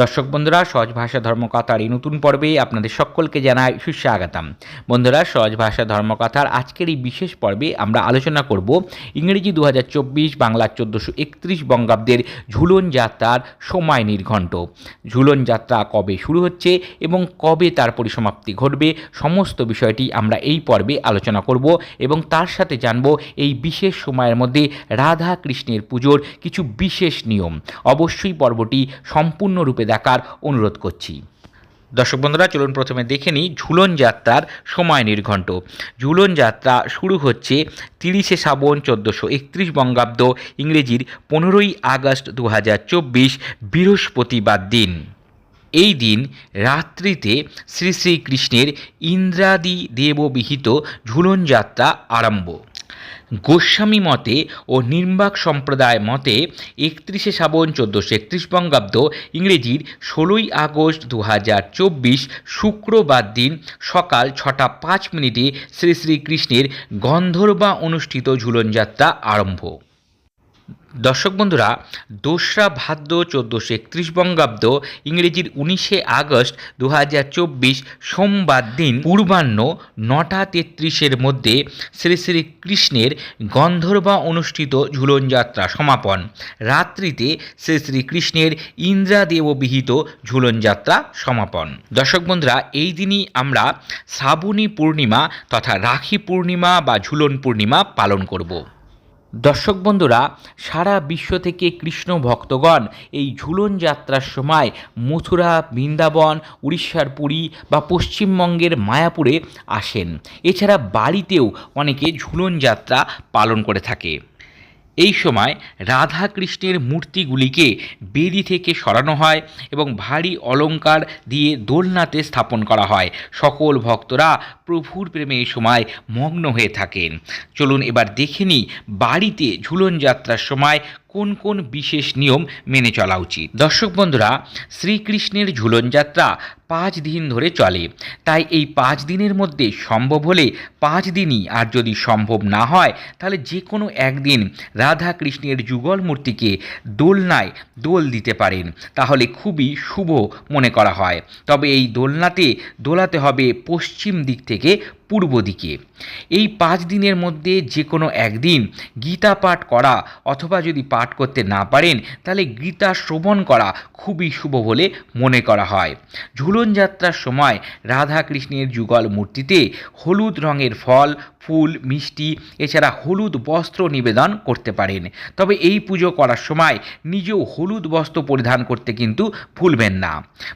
দর্শক বন্ধুরা, সহজ ভাষা ধর্মকথার এই নতুন পর্বে আপনাদের সকলকে জানাই সুস্বাগতম। বন্ধুরা, সহজ ভাষা ধর্মকথার আজকের এই বিশেষ পর্বে আমরা আলোচনা করব ইংরেজি দু বাংলা চোদ্দোশো একত্রিশ বঙ্গাব্দের ঝুলন যাত্রার সময় নির্ঘণ্ট। ঝুলন যাত্রা কবে শুরু হচ্ছে এবং কবে তার পরিসমাপ্তি ঘটবে, সমস্ত বিষয়টি আমরা এই পর্বে আলোচনা করব এবং তার সাথে জানব এই বিশেষ সময়ের মধ্যে রাধা কৃষ্ণের পুজোর কিছু বিশেষ নিয়ম। অবশ্যই পর্বটি সম্পূর্ণরূপে দেখার অনুরোধ করছি। দর্শক বন্ধুরা, চলুন প্রথমে দেখে নিই ঝুলন যাত্রার সময় নির্ঘণ্ট। ঝুলন যাত্রা শুরু হচ্ছে তিরিশে শ্রাবণ চোদ্দোশো একত্রিশ বঙ্গাব্দ ইংরেজির পনেরোই আগস্ট দু হাজার চব্বিশ বৃহস্পতিবার দিন। এই দিন রাত্রিতে শ্রী শ্রীকৃষ্ণের ইন্দ্রাদি দেববিহিত ঝুলন যাত্রা আরম্ভ। গোস্বামী মতে ও নির্বাক সম্প্রদায় মতে একত্রিশে শ্রাবণ চোদ্দোশো একত্রিশ বঙ্গাব্দ ইংরেজির ষোলোই আগস্ট দু হাজার চব্বিশ শুক্রবার দিন সকাল ছটা পাঁচ মিনিটে শ্রী শ্রীকৃষ্ণের গন্ধর্বা অনুষ্ঠিত ঝুলনযাত্রা আরম্ভ। দর্শক বন্ধুরা, দোসরা ভাদ্র চোদ্দোশো একত্রিশ বঙ্গাব্দ, ইংরেজির উনিশে আগস্ট দু হাজার চব্বিশ সোমবার দিন পূর্বাহ্ন নটা তেত্রিশের মধ্যে শ্রী শ্রী কৃষ্ণের গন্ধর্বা অনুষ্ঠিত ঝুলনযাত্রা সমাপন। রাত্রিতে শ্রী শ্রী শ্রীকৃষ্ণের ইন্দ্রাদেববিহিত ঝুলনযাত্রা সমাপন। দর্শক বন্ধুরা, এই দিনই আমরা শ্রাবণী পূর্ণিমা তথা রাখি পূর্ণিমা বা ঝুলন পূর্ণিমা পালন করব। দর্শক বন্ধুরা, সারা বিশ্ব থেকে কৃষ্ণ ভক্তগণ এই ঝুলন যাত্রার সময় মথুরা, বৃন্দাবন, উড়িষ্যার পুরী বা পশ্চিমবঙ্গের মায়াপুরে আসেন। এছাড়া বাড়িতেও অনেকে ঝুলন যাত্রা পালন করে থাকে। এই সময় রাধা কৃষ্ণের মূর্তিগুলিকে বেদি থেকে সরানো হয় এবং ভারী অলংকার দিয়ে দোলনাতে স্থাপন করা হয়। সকল ভক্তরা প্রভুর প্রেমে এই সময় মগ্ন হয়ে থাকেন। চলুন এবার দেখে নিই বাড়িতে ঝুলন যাত্রার সময় কোন কোন বিশেষ নিয়ম মেনে চলা উচিত। দর্শক বন্ধুরা, শ্রীকৃষ্ণের ঝুলন যাত্রা পাঁচ দিন ধরে চলে। তাই এই পাঁচ দিনের মধ্যে সম্ভব হলে পাঁচ দিনই আর যদি সম্ভব না হয়, তাহলে যে কোনো একদিন রাধা কৃষ্ণের যুগল মূর্তিকে দোলনায় দোল দিতে পারেন। তাহলে খুবই শুভ মনে করা হয়। তবে এই দোলনাতে দোলাতে হবে পশ্চিম দিক থেকে Así que পূর্ব দিকে। এই পাঁচ দিনের মধ্যে যে কোনো একদিন গীতা পাঠ করা অথবা যদি পাঠ করতে না পারেন, তাহলে গীতা শ্রবণ করা খুবই শুভ বলে মনে করা হয়। ঝুলন যাত্রার সময় রাধা কৃষ্ণের যুগল মূর্তিতে হলুদ রঙের ফল, ফুল, মিষ্টি, এছাড়া হলুদ বস্ত্র নিবেদন করতে পারেন। তবে এই পুজো করার সময় নিজেও হলুদ বস্ত্র পরিধান করতে কিন্তু ভুলবেন না।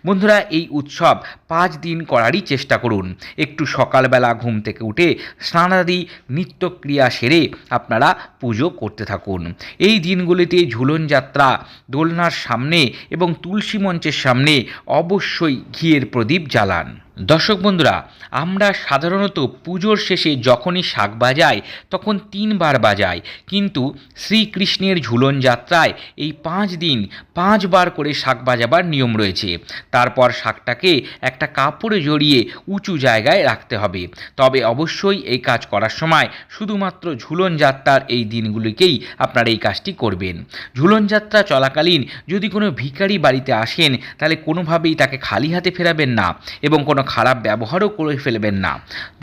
বন্ধুরা, এই উৎসব পাঁচ দিন করারই চেষ্টা করুন। একটু সকালবেলা ঘুম থেকে উঠে স্নানাদি নিত্যক্রিয়া সেরে আপনারা পুজো করতে থাকুন। এই দিনগুলিতে ঝুলন যাত্রা, দোলনার সামনে এবং তুলসী মঞ্চের সামনে অবশ্যই ঘিয়ের প্রদীপ জ্বালান। দর্শক বন্ধুরা, আমরা সাধারণত পুজোর শেষে যখনই শাক বাজাই, তখন তিনবার বাজাই। কিন্তু শ্রীকৃষ্ণের ঝুলন যাত্রায় এই পাঁচ দিন পাঁচবার করে শাক বাজাবার নিয়ম রয়েছে। তারপর শাকটাকে একটা কাপড়ে জড়িয়ে উঁচু জায়গায় রাখতে হবে। তবে অবশ্যই এই কাজ করার সময় শুধুমাত্র ঝুলন যাত্রার এই দিনগুলিকেই আপনারা এই কাজটি করবেন। ঝুলন যাত্রা চলাকালীন যদি কোনো ভিখারি বাড়িতে আসেন, তাহলে কোনোভাবেই তাকে খালি হাতে ফেরাবেন না এবং কোনো খারাপ ব্যবহারও করে ফেলবেন না।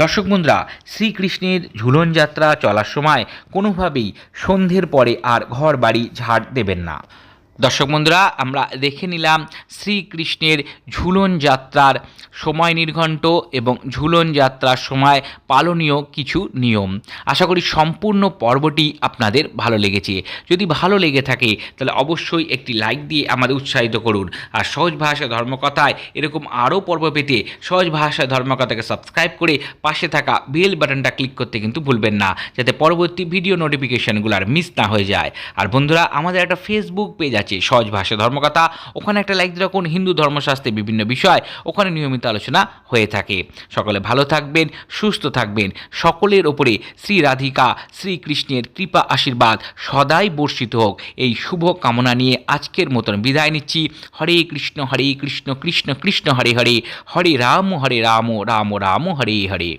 দর্শক বন্ধুরা, শ্রীকৃষ্ণের ঝুলনযাত্রা চলার সময় কোনোভাবেই সন্ধ্যের পরে আর ঘর বাড়ি ঝাড় দেবেন না। দর্শক বন্ধুরা, আমরা দেখে নিলাম শ্রীকৃষ্ণের ঝুলন যাত্রার সময় নির্ঘণ্ট এবং ঝুলন যাত্রার সময় পালনীয় কিছু নিয়ম। আশা করি সম্পূর্ণ পর্বটি আপনাদের ভালো লেগেছে। যদি ভালো লেগে থাকে, তাহলে অবশ্যই একটি লাইক দিয়ে আমাদের উৎসাহিত করুন। আর সহজ ভাষা ধর্মকথায় এরকম আরও পর্ব পেতে সহজ ভাষা ধর্মকথাকে সাবস্ক্রাইব করে পাশে থাকা বেল বাটনটা ক্লিক করতে কিন্তু ভুলবেন না, যাতে পরবর্তী ভিডিও নোটিফিকেশানগুলো আর মিস না হয়ে যায়। আর বন্ধুরা, আমাদের একটা ফেসবুক পেজ আছে, সহজ ভাষা, ধর্মকথা। ওখানে একটা লাইক রাখুন হিন্দু ধর্মশাস্ত্রে বিভিন্ন বিষয়, ওখানে নিয়মিত আলোচনা হয়ে থাকে। সকলে ভালো থাকবেন, সুস্থ থাকবেন। সকলের ওপরে শ্রী রাধিকা শ্রীকৃষ্ণের কৃপা, আশীর্বাদ সদাই বর্ষিত হোক। এই শুভ কামনা নিয়ে আজকের মতন বিদায় নিচ্ছি। হরে কৃষ্ণ হরে কৃষ্ণ কৃষ্ণ কৃষ্ণ, হরে হরে। হরে রাম হরে রাম রাম রাম, হরে হরে।